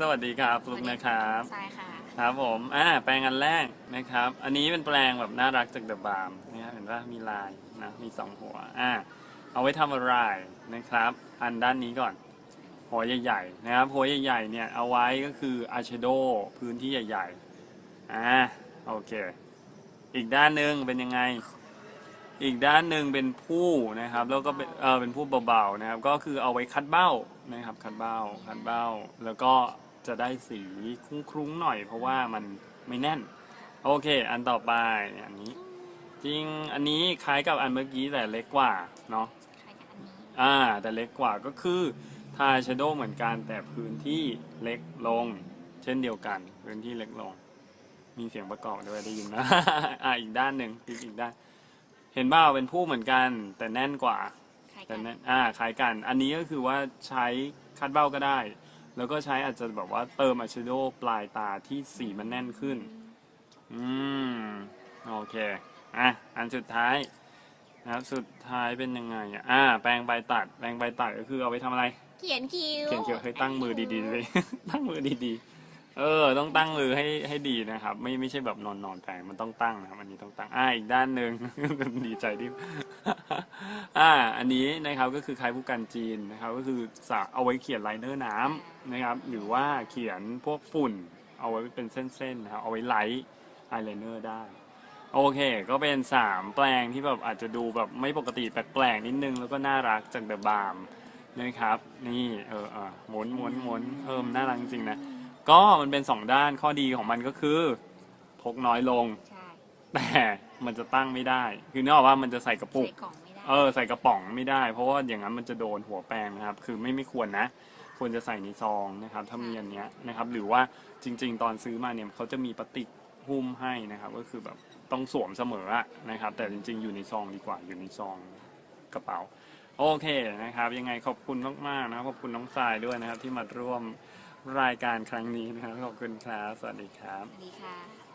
สวัสดีครับฟลุกนะครับใช่ค่ะ ครับผมอ่าแปลงอันแรกนะครับ อันนี้เป็นแปลงแบบน่ารักจากเดอะบาร์มนะครับเห็นว่ามีลายนะมีสองหัวอ่าเอาไว้ทำอะไรนะครับ อันด้านนี้ก่อน หัวใหญ่ๆนะครับหัวใหญ่ๆเนี่ยเอาไว้ก็คืออาร์เชโดพื้นที่ใหญ่ๆอ่าโอเค อีกด้านหนึ่งเป็นยังไง อีกด้านหนึ่งเป็นผู้นะครับ แล้วก็เป็นเออเป็นผู้เบาๆนะครับ ก็คือเอาไว้คัดเบ้านะครับ คัดเบ้าคัดเบ้า แล้วก็จะได้สีคลุ้งๆหน่อย เพราะว่ามันไม่แน่น โอเค อันต่อไปอันนี้ จริงอันนี้คล้ายกับอันเมื่อกี้แต่เล็กกว่าเนาะใครกับอันนี้อ่าแต่เล็กกว่าก็คือทาชโดเหมือนกันแต่พื้นที่เล็กลง เช่นเดียวกัน พื้นที่เล็กลง มีเสียงประกอบด้วยได้ยินไหมอ่าอีกด้านหนึ่งอีกอีกด้าน เห็นบ้าเป็นผู้เหมือนกัน แต่แน่นกว่าใครกัแต่นแน่นอ่าคล้ายกัน อันนี้ก็คือว่าใช้คัดเบ้าก็ได้ แล้วก็ใช้อาจจะแบบว่าเติมอายแชโดว์ปลายตาที่สีมันแน่นขึ้น อืม โอเค อะ อันสุดท้ายนะครับสุดท้ายเป็นยังไงอะอ่า แปรงใบตัด แปรงใบตัดก็คือเอาไว้ทำอะไร เขียนคิ้วเขียนเขียวให้ตั้งมือดีๆเลย ตั้งมือดีๆ เออ ต้องตั้งมือให้ให้ดีนะครับ ไม่ไม่ใช่แบบนอนนอนแปมันต้องตั้งนะครับอันนี้ต้องตั้งอ่าอีกด้านหนึ่ง ดีใจที่อ่า อันนี้นะครับก็คือคล้ายผู้กันจีนนะครับ ก็คือสะเอาไว้เขียนไลเนอร์น้ำนะครับ หรือว่าเขียนพวกฝุ่น เอาไว้เป็นเส้นๆนะครับเอาไว้ไลท์อายไลเนอร์ได้โอเค ก็เป็นสามแปลงที่แบบอาจจะดูแบบไม่ปกติแปลกๆนิดนึง แล้วก็น่ารักจากเดอะบาร์มนะครับ นี่ เออเออหมุนหมุนหมุนเออมน่ารักจริงนะ ก็มันเป็นสองด้านข้อดีของมันก็คือ พกน้อยลง ใช่แต่มันจะตั้งไม่ได้ คือนึกออกว่ามันจะใส่กระปุใส่ก กล่องไม่ได้เออใส่กระป๋องไม่ได้ เพราะว่าอย่างนั้นมันจะโดนหัวแปรงนะครับ คือไม่ไม่ควรนะ ควรจะใส่ในซองนะครับ ถ้ามีอันเนี้ยนะครับ หรือว่าจริง ๆ ตอนซื้อมาเนี่ยเขาจะมีปฏิกหุ้มให้นะครับ ก็คือแบบต้องสวมเสมออะนะครับ แต่จริง ๆ อยู่ในซองดีกว่าอยู่ในซองกระเป๋า โอเคนะครับ ยังไงขอบคุณมากๆนะครับขอบคุณน้องทรายด้วยนะครับ ที่มาร่วม รายการครั้งนี้นะครับขอบคุณครับสวัสดีครับสวัสดีค่ะ